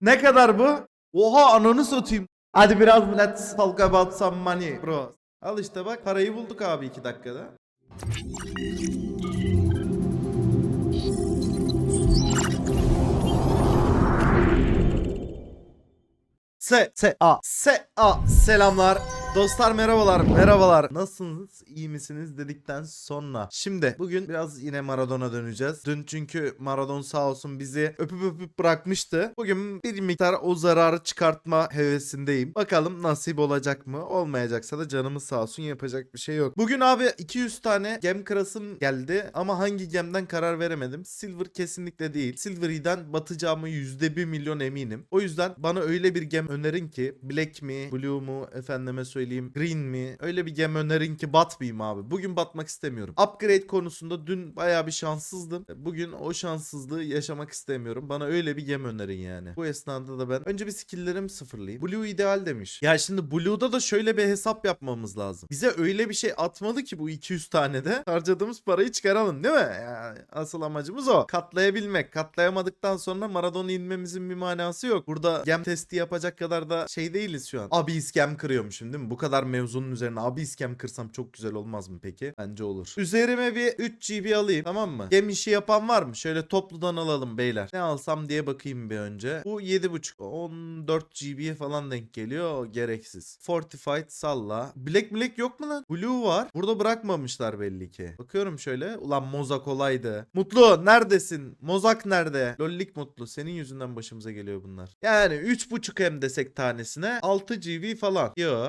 Ne kadar bu? Oha ananı satayım. Hadi biraz let's talk about some money bro. Al işte bak parayı bulduk abi 2 dakikada. Se se a se a selamlar. Dostlar merhabalar merhabalar. Nasılsınız iyi misiniz dedikten sonra. Şimdi bugün biraz yine Maradona döneceğiz. Dün çünkü Maradona sağ olsun bizi öpüp öpüp bırakmıştı. Bugün bir miktar o zararı çıkartma hevesindeyim. Bakalım nasip olacak mı? Olmayacaksa da canımız sağ olsun yapacak bir şey yok. Bugün abi 200 tane gem kırasım geldi ama hangi gemden karar veremedim. Silver kesinlikle değil. Silvery'den batacağımı %1 milyon eminim. O yüzden bana öyle bir gem önerin ki Black mi, Blue mu, efendime söyleyeyim Green mi? Öyle bir gem önerin ki batmayayım abi. Bugün batmak istemiyorum. Upgrade konusunda dün bayağı bir şanssızdım. Bugün o şanssızlığı yaşamak istemiyorum. Bana öyle bir gem önerin yani. Bu esnada da ben önce bir skill'lerimi sıfırlayayım. Blue ideal demiş. Ya şimdi Blue'da da şöyle bir hesap yapmamız lazım. Bize öyle bir şey atmalı ki bu 200 tane de harcadığımız parayı çıkaralım değil mi? Yani asıl amacımız o. Katlayabilmek. Katlayamadıktan sonra Maradona inmemizin bir manası yok. Burada gem testi yapacak kadar da şey değiliz şu an. Abi iskem kırıyormuşum değil mi? Bu kadar mevzunun üzerine abi iskem kırsam çok güzel olmaz mı peki? Bence olur. Üzerime bir 3 GB alayım tamam mı? Gem işi yapan var mı? Şöyle topludan alalım beyler. Ne alsam diye bakayım bir önce. Bu 7.5 14 GB'ye falan denk geliyor. Gereksiz. Fortified salla. Black Black yok mu lan? Blue var. Burada bırakmamışlar belli ki. Bakıyorum şöyle. Ulan Mozak kolaydı. Mutlu neredesin? Mozak nerede? Lollik Mutlu. Senin yüzünden başımıza geliyor bunlar. Yani 3.5 hem desek tanesine 6 GB falan. Yo.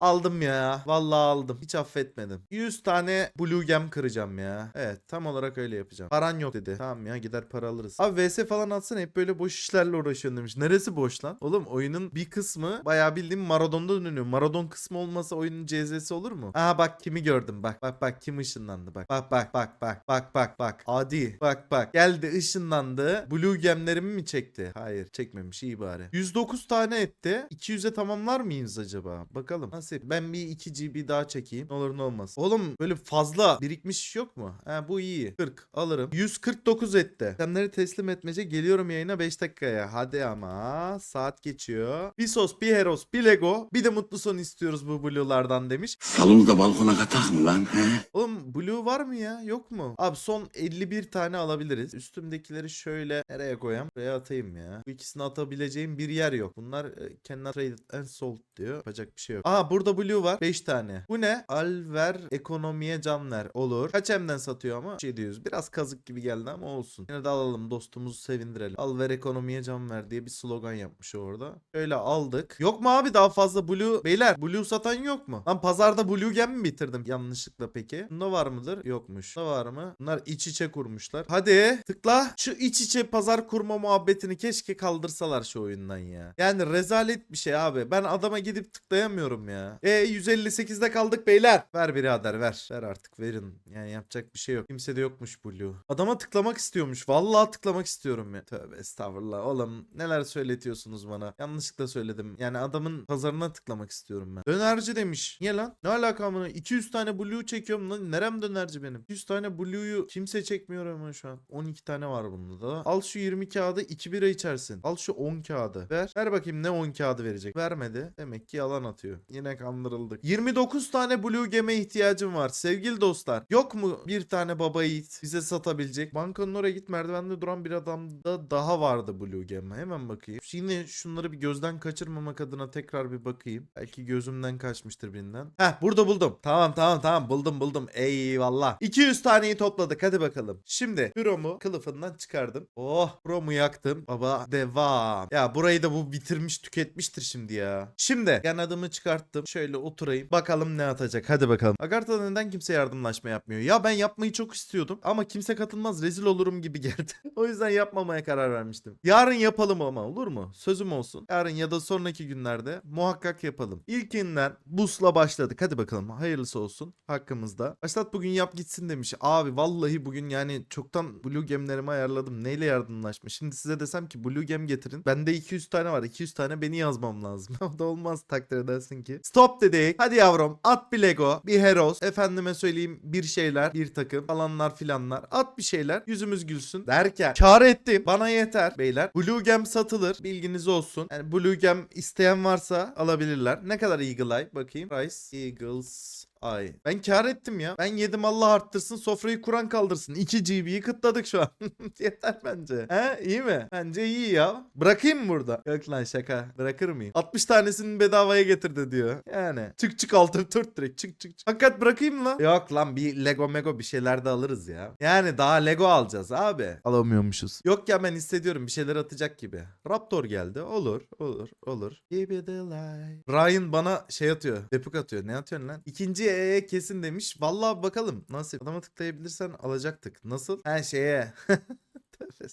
Aldım ya. Vallahi aldım. Hiç affetmedim. 100 tane Blue Gem kıracağım ya. Evet tam olarak öyle yapacağım. Paran yok dedi. Tamam ya gider para alırız. Abi VS falan atsana hep böyle boş işlerle uğraşıyorsun demiş. Neresi boş lan? Oğlum oyunun bir kısmı bayağı bildiğim Maradon'da dönüyor. Maradon kısmı olmasa oyunun CZ'si olur mu? Aha bak kimi gördüm bak. Bak bak kim ışınlandı bak. Bak bak bak bak. Bak bak bak. Adi. Bak bak. Geldi ışınlandı. Blue Gem'lerimi mi çekti? Hayır çekmemiş iyi bari. 109 tane etti. 200'e tamamlar mıyız acaba? Bakalım. Nasıl? Ben bir 2 GB daha çekeyim. Ne olur ne olmaz. Oğlum böyle fazla birikmiş iş yok mu? Ha bu iyi. 40 alırım. 149 etti. Senleri teslim etmece geliyorum yayına 5 dakikaya. Hadi ama saat geçiyor. Bir sos, bir heros, bir lego. Bir de mutlu son istiyoruz bu blue'lardan demiş. Salonu da balkona katak mı lan he? Oğlum blue var mı ya? Yok mu? Abi son 51 tane alabiliriz. Üstümdekileri şöyle nereye koyayım? Buraya atayım ya. Bu ikisini atabileceğim bir yer yok. Bunlar e, cannot traded and sold diyor. Yapacak bir şey yok. Aha burada blue var. 5 tane. Bu ne? Al ver ekonomiye can ver. Olur. Kaç emden satıyor ama? 700. Biraz kazık gibi geldi ama olsun. Yine de alalım dostumuzu sevindirelim. Al ver ekonomiye can ver diye bir slogan yapmış orada. Öyle aldık. Yok mu abi daha fazla blue? Beyler blue satan yok mu? Lan pazarda blue gem mi bitirdim yanlışlıkla peki? Bunda var mıdır? Yokmuş. Bunda var mı? Bunlar iç içe kurmuşlar. Hadi tıkla. Şu iç içe pazar kurma muhabbetini keşke kaldırsalar şu oyundan ya. Yani rezalet bir şey abi. Ben adama gidip tıklayamıyorum ya. E 158'de kaldık beyler. Ver birader ver. Ver artık verin. Yani yapacak bir şey yok. Kimse de yokmuş blue. Adama tıklamak istiyormuş. Vallahi tıklamak istiyorum ya. Tövbe estağfurullah. Oğlum neler söyletiyorsunuz bana. Yanlışlıkla söyledim. Yani adamın pazarına tıklamak istiyorum ben. Dönerci demiş. Niye lan? Ne alaka amına? 200 tane blue çekiyorum lan. Nerem dönerci benim? 200 tane blue'yu kimse çekmiyor ama şu an. 12 tane var bunda da. Al şu 20 kağıdı 2 bira içersin. Al şu 10 kağıdı. Ver. Ver bakayım ne 10 kağıdı verecek. Vermedi. Demek ki yalan atıyor. Yine kandırıldık. 29 tane blue geme ihtiyacım var. Sevgili dostlar. Yok mu bir tane baba yiğit bize satabilecek? Bankanın oraya git merdivende duran bir adamda daha vardı blue geme. Hemen bakayım. Yine şunları bir gözden kaçırmamak adına tekrar bir bakayım. Belki gözümden kaçmıştır birinden. Heh burada buldum. Tamam tamam tamam buldum buldum. Eyvallah. 200 taneyi topladık hadi bakalım. Şimdi Chrome'u kılıfından çıkardım. Oh Chrome'u yaktım. Baba devam. Ya burayı da bu bitirmiş tüketmiştir şimdi ya. Şimdi yan adımı çıkarttım. Şöyle oturayım. Bakalım ne atacak. Hadi bakalım. Agartha neden kimse yardımlaşma yapmıyor? Ya ben yapmayı çok istiyordum. Ama kimse katılmaz. Rezil olurum gibi geldi. o yüzden yapmamaya karar vermiştim. Yarın yapalım ama olur mu? Sözüm olsun. Yarın ya da sonraki günlerde muhakkak yapalım. İlkinden busla başladık. Hadi bakalım. Hayırlısı olsun. Hakkımızda. Başlat bugün yap gitsin demiş. Abi vallahi bugün yani çoktan Blue Gem'lerimi ayarladım. Neyle yardımlaşma? Şimdi size desem ki Blue Gem getirin. Bende 200 tane var. 200 tane beni yazmam lazım. o da olmaz takdir edersin ki. Stop dedik. Hadi yavrum at bir Lego, bir Heros. Efendime söyleyeyim bir şeyler, bir takım falanlar filanlar. At bir şeyler yüzümüz gülsün derken kar ettim. Bana yeter beyler. Blue Gem satılır. Bilginiz olsun. Yani Blue Gem isteyen varsa alabilirler. Ne kadar Eagle Eye? Bakayım. Price Eagles Ay. Ben kar ettim ya. Ben yedim Allah arttırsın sofrayı kuran kaldırsın. 2 GB'yi kıtladık şu an. Yeter bence. He iyi mi? Bence iyi ya. Bırakayım mı burada? Yok lan şaka. Bırakır mıyım? 60 tanesini bedavaya getirdi diyor. Yani. Çık çık altı tört direkt çık çık çık. Hakikat bırakayım lan? Yok lan bir Lego Mego bir şeyler de alırız ya. Yani daha Lego alacağız abi. Alamıyormuşuz. Yok ya ben hissediyorum bir şeyler atacak gibi. Raptor geldi. Olur olur olur. Give the light. Ryan bana şey atıyor. Depuk atıyor. Ne atıyorsun lan? İkinci EE kesin demiş. Vallahi bakalım. Nasıl? Adama tıklayabilirsen alacaktık. Nasıl? Her şeye.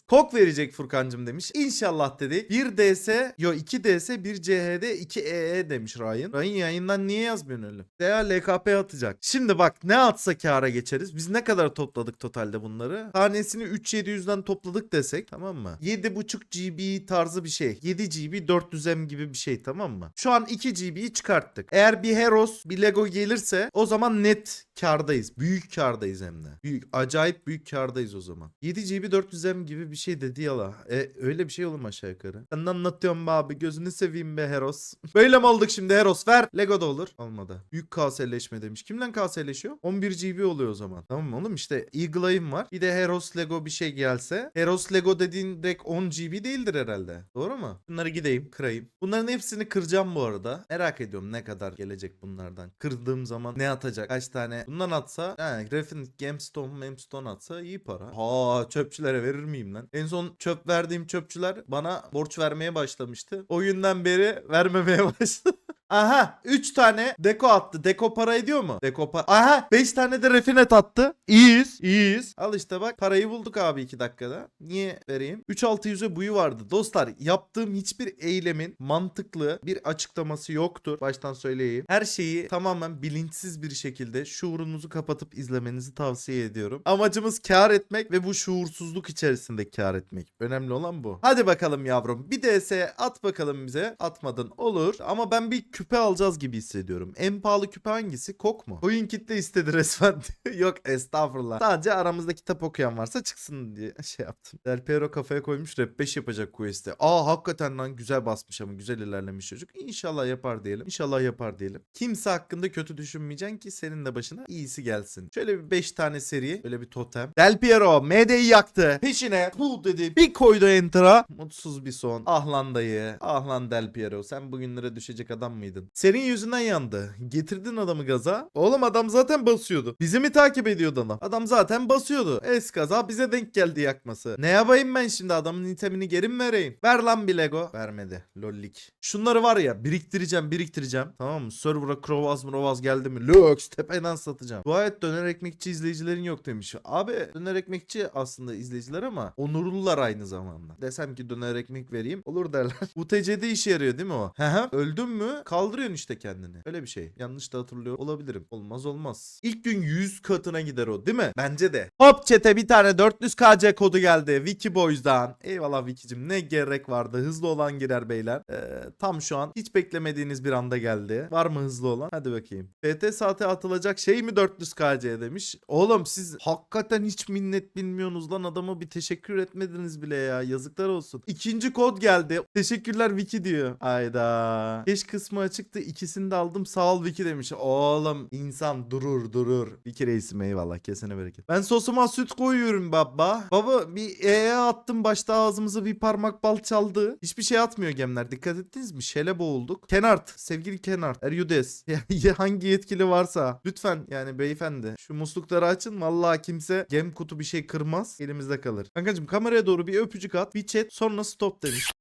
Kok verecek Furkancım demiş. İnşallah dedik. 1 DS, yo 2 DS, 1 CHD, 2 EE demiş Ryan. Ryan yayından niye yazmıyorsun öyle? Veya LKP atacak. Şimdi bak ne atsa kâra geçeriz. Biz ne kadar topladık totalde bunları? Tanesini 3700'den topladık desek tamam mı? 7.5 GB tarzı bir şey. 7 GB 400M gibi bir şey tamam mı? Şu an 2 GB'yi çıkarttık. Eğer bir Heros, bir Lego gelirse o zaman net kardayız. Büyük kardayız hem de. Büyük, acayip büyük kardayız o zaman. 7 GB 400M gibi bir şey dedi yala. E öyle bir şey olur mu aşağı yukarı? Ben de anlatıyorum be abi gözünü seveyim be Heros. Böyle mi olduk şimdi Heros ver. Lego da olur. Olmadı. Büyük KS'leşme demiş. Kimden KS'leşiyor? 11 GB oluyor o zaman. Tamam oğlum işte Eagle Eye'im var. Bir de Heros Lego bir şey gelse. Heros Lego dediğin direkt 10 GB değildir herhalde. Doğru mu? Bunları gideyim kırayım. Bunların hepsini kıracağım bu arada. Merak ediyorum ne kadar gelecek bunlardan. Kırdığım zaman ne atacak? Kaç tane? Bundan atsa yani Graphite Gemstone, Memstone atsa iyi para. Ha çöpçülere verir miyim lan? En son çöp verdiğim çöpçüler bana borç vermeye başlamıştı. O günden beri vermemeye başladı. Aha 3 tane deko attı. Deko para ediyor mu? Deko para. Aha 5 tane de refinet attı. İyiyiz. iyiyiz. Al işte bak parayı bulduk abi 2 dakikada. Niye vereyim? 3600'e buyu vardı. Dostlar yaptığım hiçbir eylemin mantıklı bir açıklaması yoktur. Baştan söyleyeyim. Her şeyi tamamen bilinçsiz bir şekilde şuurunuzu kapatıp izlemenizi tavsiye ediyorum. Amacımız kar etmek ve bu şuursuzluk içerisinde kar etmek. Önemli olan bu. Hadi bakalım yavrum. Bir DS at bakalım bize. Atmadın olur. Ama ben bir küpe alacağız gibi hissediyorum. En pahalı küpe hangisi? Kok mu? Oyun kitle istedi resmen. Yok estağfurullah. Sadece aramızda kitap okuyan varsa çıksın diye şey yaptım. Del Piero kafaya koymuş rap 5 yapacak quest'e. Aa hakikaten lan güzel basmış ama güzel ilerlemiş çocuk. İnşallah yapar diyelim. İnşallah yapar diyelim. Kimse hakkında kötü düşünmeyeceksin ki senin de başına iyisi gelsin. Şöyle bir 5 tane seri. Böyle bir totem. Del Piero MD'yi yaktı. Peşine bu dedi. Bir koydu enter'a. Mutsuz bir son. Ah lan dayı. Ah lan Del Piero. Sen bugünlere düşecek adam mıydın? Senin yüzünden yandı. Getirdin adamı gaza. Oğlum adam zaten basıyordu. Bizi mi takip ediyordu adam? Adam zaten basıyordu. Es kaza bize denk geldi yakması. Ne yapayım ben şimdi adamın itemini geri mi vereyim? Ver lan bir Lego. Vermedi. Lollik. Şunları var ya biriktireceğim biriktireceğim. Tamam mı? Server'a Krovaz Mrovaz geldi mi? Lux tepeden satacağım. Dua et döner ekmekçi izleyicilerin yok demiş. Abi döner ekmekçi aslında izleyiciler ama onurlular aynı zamanda. Desem ki döner ekmek vereyim olur derler. UTC'de işe yarıyor değil mi o? Hı. Öldün mü kaldırıyorsun işte kendini. Öyle bir şey. Yanlış da hatırlıyor olabilirim. Olmaz olmaz. İlk gün 100 katına gider o değil mi? Bence de. Hop çete bir tane 400 KC kodu geldi. Wiki Boys'dan. Eyvallah Wiki'cim ne gerek vardı. Hızlı olan girer beyler. Ee, tam şu an hiç beklemediğiniz bir anda geldi. Var mı hızlı olan? Hadi bakayım. PT saate atılacak şey mi 400 KC demiş. Oğlum siz hakikaten hiç minnet bilmiyorsunuz lan adama bir teşekkür etmediniz bile ya. Yazıklar olsun. İkinci kod geldi. Teşekkürler Wiki diyor. Ayda. Geç kısmı açıktı. İkisini de aldım. Sağ ol Wiki demiş. Oğlum insan durur durur. Wiki reisim eyvallah. Kesene bereket. Ben sosuma süt koyuyorum baba. Baba bir EE attım. Başta ağzımıza bir parmak bal çaldı. Hiçbir şey atmıyor gemler. Dikkat ettiniz mi? Şele boğulduk. Kenart. Sevgili Kenart. Eryudes. Hangi yetkili varsa. Lütfen yani beyefendi. Şu muslukları açın. Vallahi kimse gem kutu bir şey kırmaz. Elimizde kalır. Kankacım kameraya doğru bir öpücük at. Bir chat sonra stop demiş.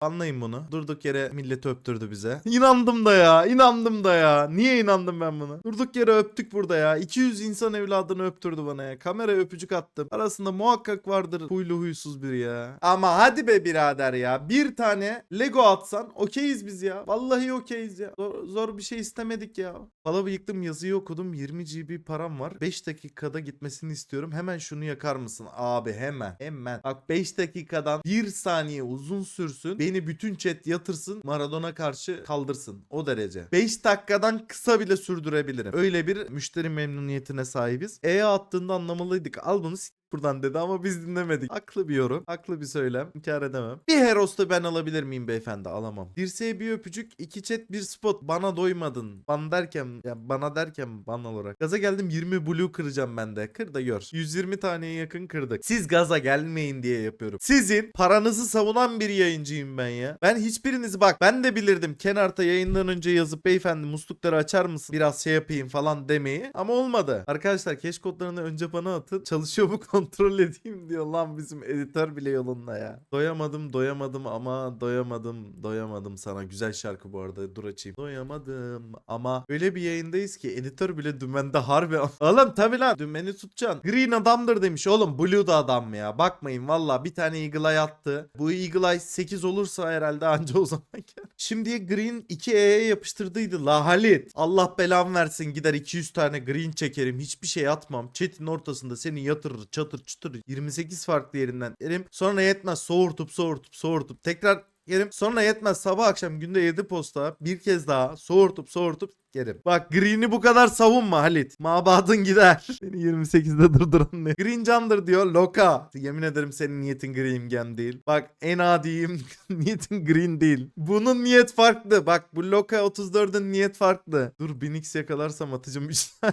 Anlayın bunu. Durduk yere milleti öptürdü bize. İnandım da ya. inandım da ya. Niye inandım ben buna? Durduk yere öptük burada ya. 200 insan evladını öptürdü bana ya. Kameraya öpücük attım. Arasında muhakkak vardır huylu huysuz biri ya. Ama hadi be birader ya. Bir tane Lego atsan okeyiz biz ya. Vallahi okeyiz ya. Zor, zor bir şey istemedik ya. Pala bıyıktım yazıyı okudum. 20 GB param var. 5 dakikada gitmesini istiyorum. Hemen şunu yakar mısın? Abi hemen. Hemen. Bak 5 dakikadan 1 saniye uzun sürsün. Beni bütün chat yatırsın Maradona karşı kaldırsın. O derece. 5 dakikadan kısa bile sürdürebilirim. Öyle bir müşteri memnuniyetine sahibiz. E attığında anlamalıydık. Al bunu buradan dedi ama biz dinlemedik. Haklı bir yorum. Haklı bir söylem. İnkar edemem. Bir Heros'ta ben alabilir miyim beyefendi? Alamam. Dirseğe bir öpücük, iki chat, bir spot. Bana doymadın. Bana derken, ya bana derken ban olarak. Gaza geldim 20 blue kıracağım ben de. Kır da gör. 120 taneye yakın kırdık. Siz gaza gelmeyin diye yapıyorum. Sizin paranızı savunan bir yayıncıyım ben ya. Ben hiçbirinizi bak ben de bilirdim kenarta yayından önce yazıp beyefendi muslukları açar mısın? Biraz şey yapayım falan demeyi. Ama olmadı. Arkadaşlar keş kodlarını önce bana atın. Çalışıyor mu kontrol edeyim diyor lan bizim editör bile yolunda ya. Doyamadım doyamadım ama doyamadım doyamadım sana. Güzel şarkı bu arada dur açayım. Doyamadım ama öyle bir yayındayız ki editör bile dümende harbi. Oğlum tabi lan dümeni tutacaksın. Green adamdır demiş oğlum blue da adam ya. Bakmayın valla bir tane Eagle Eye attı. Bu Eagle Eye 8 olursa herhalde anca o zaman gel. Şimdiye Green 2E'ye yapıştırdıydı la Halit. Allah belamı versin gider 200 tane Green çekerim. Hiçbir şey atmam. Chat'in ortasında seni yatırır çatır çutur 28 farklı yerinden yerim. Sonra yetmez soğurtup soğurtup soğurtup tekrar yerim. Sonra yetmez sabah akşam günde 7 posta bir kez daha soğurtup soğurtup yerim. Bak Green'i bu kadar savunma Halit. Mabadın gider. Beni 28'de durduran ne? Green candır diyor Loka. Yemin ederim senin niyetin Green Gem değil. Bak en adiyim niyetin Green değil. Bunun niyet farklı. Bak bu Loka 34'ün niyet farklı. Dur 1000x yakalarsam atacağım 3 tane.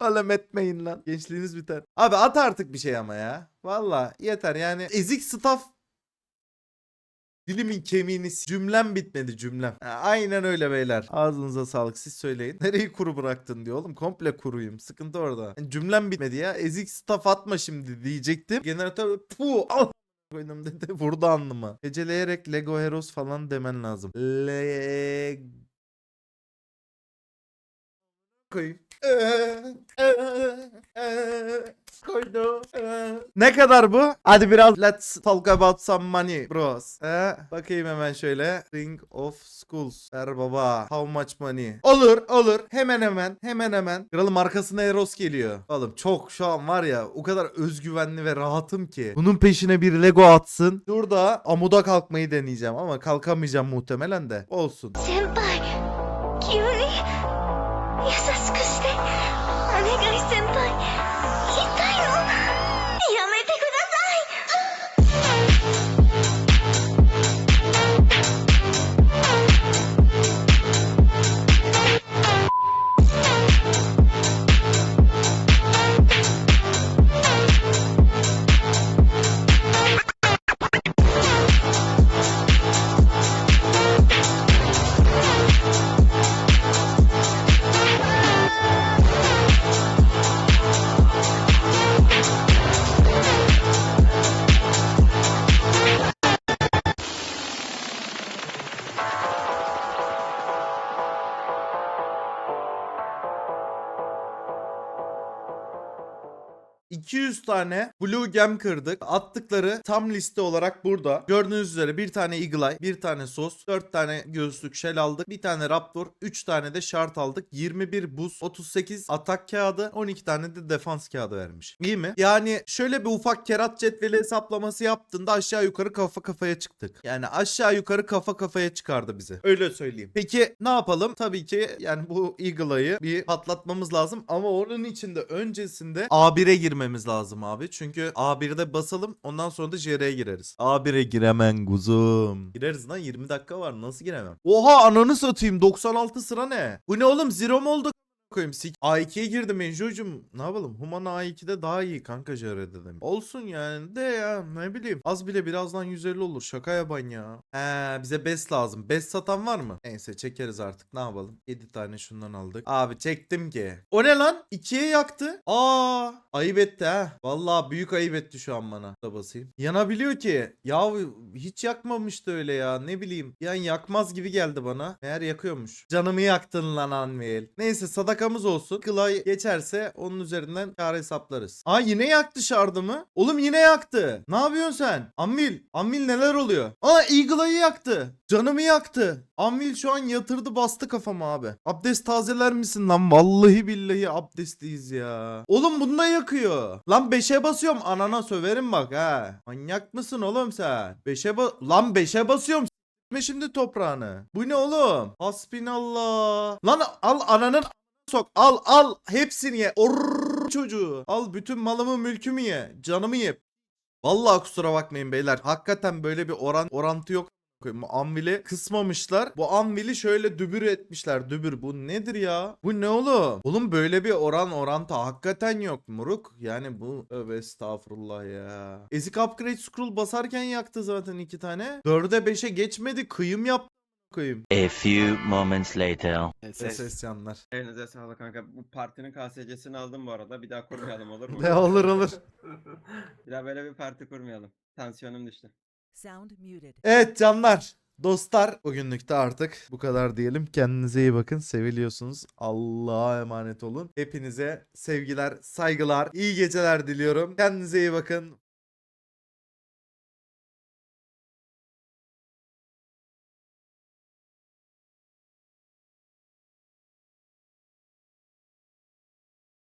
Alem etmeyin lan. Gençliğiniz biter. Abi at artık bir şey ama ya. Valla yeter yani ezik staff Dilimin kemiğini s- cümlem bitmedi cümlem. Aynen öyle beyler. Ağzınıza sağlık siz söyleyin. Nereyi kuru bıraktın diyor oğlum. Komple kuruyum. Sıkıntı orada. Yani cümlem bitmedi ya. Ezik staff atma şimdi diyecektim. Generatör pu al koydum dedi. Vurdu alnıma. Geceleyerek Lego Heroes falan demen lazım. Le koyayım. Koydu. Ne kadar bu? Hadi biraz let's talk about some money bros. Ee, bakayım hemen şöyle. Ring of Schools. Ver baba. How much money? Olur olur. Hemen hemen. Hemen hemen. Kralım arkasına Eros geliyor. Oğlum çok şu an var ya o kadar özgüvenli ve rahatım ki. Bunun peşine bir Lego atsın. Şurada amuda kalkmayı deneyeceğim ama kalkamayacağım muhtemelen de. Olsun. 先200 tane Blue Gem kırdık. Attıkları tam liste olarak burada. Gördüğünüz üzere bir tane Eagle Eye, bir tane Sos, 4 tane göğüslük Shell aldık, bir tane Raptor, 3 tane de Shard aldık. 21 buz, 38 atak kağıdı, 12 tane de defans kağıdı vermiş. İyi mi? Yani şöyle bir ufak kerat cetveli hesaplaması yaptığında aşağı yukarı kafa kafaya çıktık. Yani aşağı yukarı kafa kafaya çıkardı bizi. Öyle söyleyeyim. Peki ne yapalım? Tabii ki yani bu Eagle Eye'ı bir patlatmamız lazım ama onun için de öncesinde A1'e girmemiz lazım abi. Çünkü A1'de basalım ondan sonra da JR'ye gireriz. A1'e giremen kuzum. Gireriz lan 20 dakika var nasıl giremem? Oha ananı satayım 96 sıra ne? Bu ne oğlum zero mu oldu? Koyayım. Sik- A2'ye girdim Enjoy'cum. Ne yapalım? Human A2'de daha iyi kanka JR'de dedim. Olsun yani de ya ne bileyim. Az bile birazdan 150 olur. Şaka yapan ya. He bize best lazım. Best satan var mı? Neyse çekeriz artık. Ne yapalım? 7 tane şundan aldık. Abi çektim ki. O ne lan? 2'ye yaktı. Aa ayıp etti ha. Vallahi büyük ayıp etti şu an bana. Da basayım. Yanabiliyor ki. Ya hiç yakmamıştı öyle ya. Ne bileyim. Yani yakmaz gibi geldi bana. Meğer yakıyormuş. Canımı yaktın lan Anvil. Neyse sadaka şakamız olsun. Kılay geçerse onun üzerinden kar hesaplarız. Aa yine yaktı şardımı. Oğlum yine yaktı. Ne yapıyorsun sen? Anvil. Anvil neler oluyor? Aa Eagle'ayı yaktı. Canımı yaktı. Anvil şu an yatırdı bastı kafama abi. Abdest tazeler misin lan? Vallahi billahi abdestliyiz ya. Oğlum bunu da yakıyor. Lan 5'e basıyorum anana söverim bak ha. Manyak mısın oğlum sen? 5'e ba Lan 5'e basıyorum. S**me şimdi toprağını. Bu ne oğlum? Hasbinallah. Lan al ananın sok. Al al hepsini ye. Orr çocuğu. Al bütün malımı mülkümü ye. Canımı ye. Vallahi kusura bakmayın beyler. Hakikaten böyle bir oran orantı yok. Anvil'i kısmamışlar. Bu Anvil'i şöyle dübür etmişler. Dübür. Bu nedir ya? Bu ne oğlum? Oğlum böyle bir oran orantı hakikaten yok Muruk. Yani bu öve estağfurullah ya. Ezik upgrade scroll basarken yaktı zaten iki tane. 4'e 5'e geçmedi. Kıyım yap koyayım. A few moments later. SS canlar. Elinize sağlık kanka. Bu partinin KSC'sini aldım bu arada. Bir daha kurmayalım olur mu? Ne olur olur. Bir daha böyle bir parti kurmayalım. Tansiyonum düştü. Sound muted. Evet canlar. Dostlar bugünlük de artık bu kadar diyelim. Kendinize iyi bakın. Seviliyorsunuz. Allah'a emanet olun. Hepinize sevgiler, saygılar, iyi geceler diliyorum. Kendinize iyi bakın.